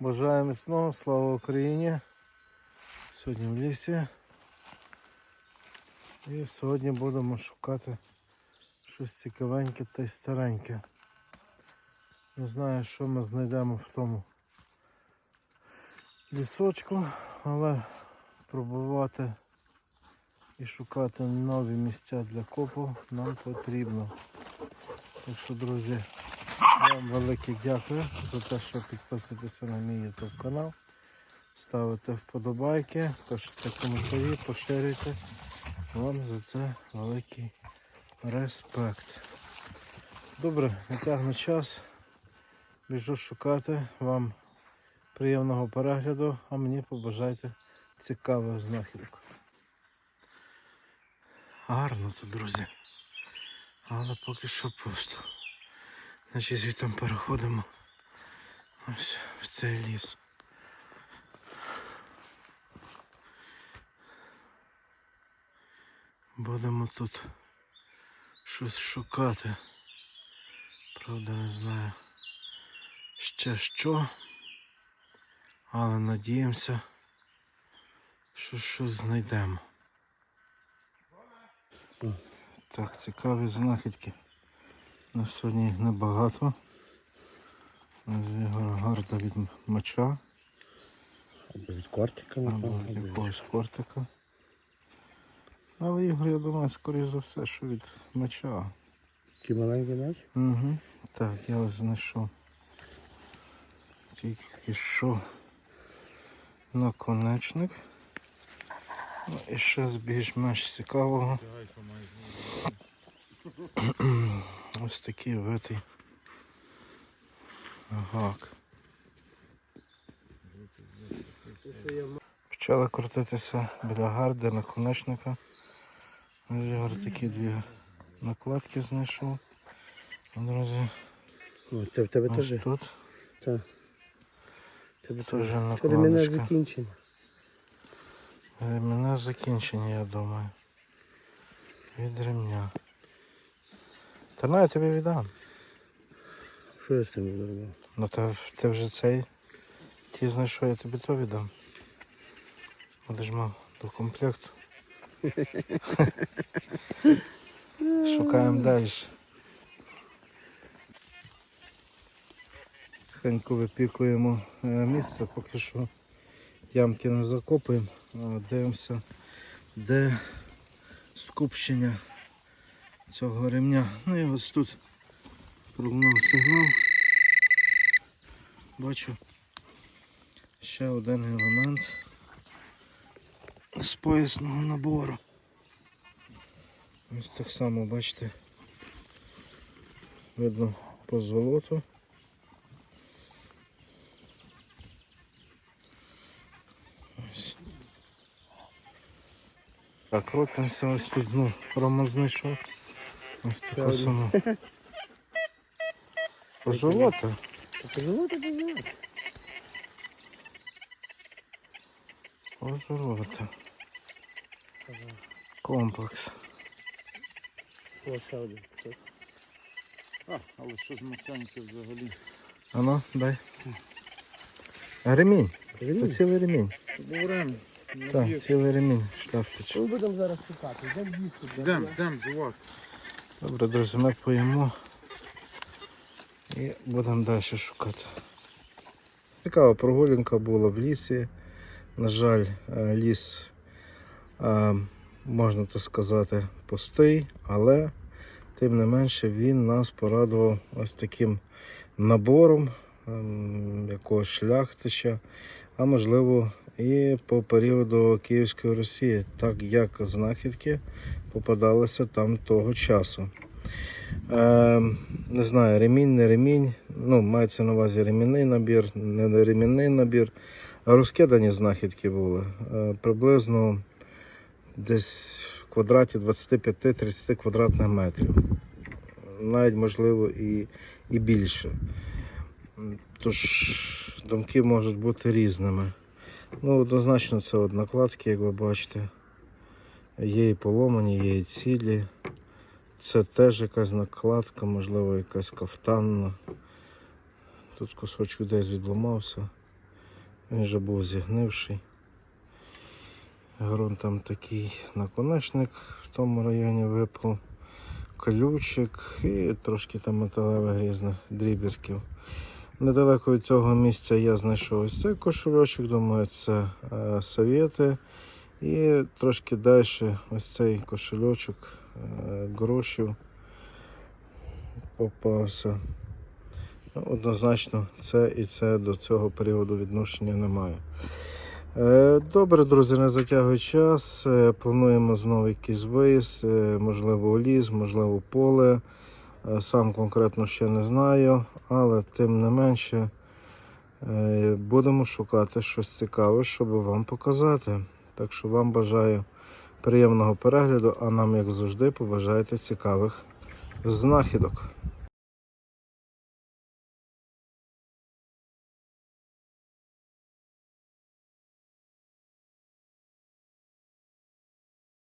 Бажаю міцного, слава Україні. Сьогодні в лісі. І сьогодні будемо шукати щось цікавеньке та й стареньке. Не знаю, що ми знайдемо в тому лісочку, але пробувати і шукати нові місця для копу нам потрібно. Так що, друзі, вам велике дякую за те, що підписуєтеся на мій YouTube канал. Ставите вподобайки, пишете коментарі, поширюйте. Вам за це великий респект. Добре, не тягну час. Біжу шукати. Вам приємного перегляду, а мені побажайте цікавих знахідок. Гарно тут, друзі. Але поки що пусто. Значить звідти переходимо ось в цей ліс. Будемо тут щось шукати. Правда, не знаю ще що. Але надіємося, що щось знайдемо. Так, цікаві знахідки. На сьогодні їх небагато. Гарда від меча Або від кортика, або від якогось кортика. Але ігор, я думаю, скоріш за все, що від меча. Такий маленький меч. Угу. Так, я ось знайшов. Тільки що наконечник. Ну і ще з більш-менш цікавого. Ось такий витий гак. Почали крутитися біля гарди, наконечника. Ось такі дві накладки знайшов. Друзі, О, те в тебе ось теж. тут Так. Тебе теж теж. Ремінне накладочка. Ремена закінчені, я думаю. Від ремня. Та на, я тобі віддам. Що я з тим буду? Ну та ти вже цей. Ті знайшов, я тобі то віддам. Будеш мав до комплекту. Шукаємо далі. Тихенько випікуємо е, місце, поки що ямки не закопуємо, а дивимося, де скупщення цього ремня. Ну і ось тут пролунав сигнал. Бачу ще один елемент з поясного набору. Ось так само, бачите, видно по золоту. Ось. Так, крутимося ось тут знов Рома знайшов. Ось таку один. саму. Позолота. Позолота, позолота. Позолота. Комплекс. О, ще один. А, але що з механіки взагалі? Ану, дай. Ремінь. Це Ремінь? цілий ремінь. Так, цілий ремінь шляхтич. Ми будемо зараз шукати. Йдемо їсти. Йдемо, йдемо, чувак. Добре, друзі, ми поїмо і будемо далі шукати. Цікава прогулянка була в лісі. На жаль, е, ліс, е, можна так сказати, пустий, але тим не менше він нас порадував ось таким набором ем, якогось шляхтича, а можливо і по періоду Київської Росії, так як знахідки попадалися там того часу. Е, не знаю, ремінь, не ремінь. Ну, мається на увазі ремінний набір, не ремінний набір. Розкидані знахідки були. Е, приблизно десь в квадраті 25-30 квадратних метрів. Навіть можливо і, і більше. Тож думки можуть бути різними. Ну, однозначно, це от накладки, як ви бачите. Є і поломані, є і цілі. Це теж якась накладка, можливо, якась кафтанна. Тут кусочок десь відламався. Він вже був зігнивший. Грунт там такий наконечник в тому районі випав, колючик і трошки там металевих різних дріб'язків. Недалеко від цього місця я знайшов ось цей кошельочок, думаю, це е, совєти. І трошки далі ось цей кошельочок е, грошів попався. Ну, Однозначно, це і це до цього періоду відношення немає. Е, Добре, друзі, не затягуй час. Е, Плануємо знову якийсь виїзд, е, можливо, ліс, можливо, поле. Е, Сам конкретно ще не знаю, але тим не менше е, будемо шукати щось цікаве, щоб вам показати. Так що вам бажаю приємного перегляду, а нам, як завжди, побажайте цікавих знахідок.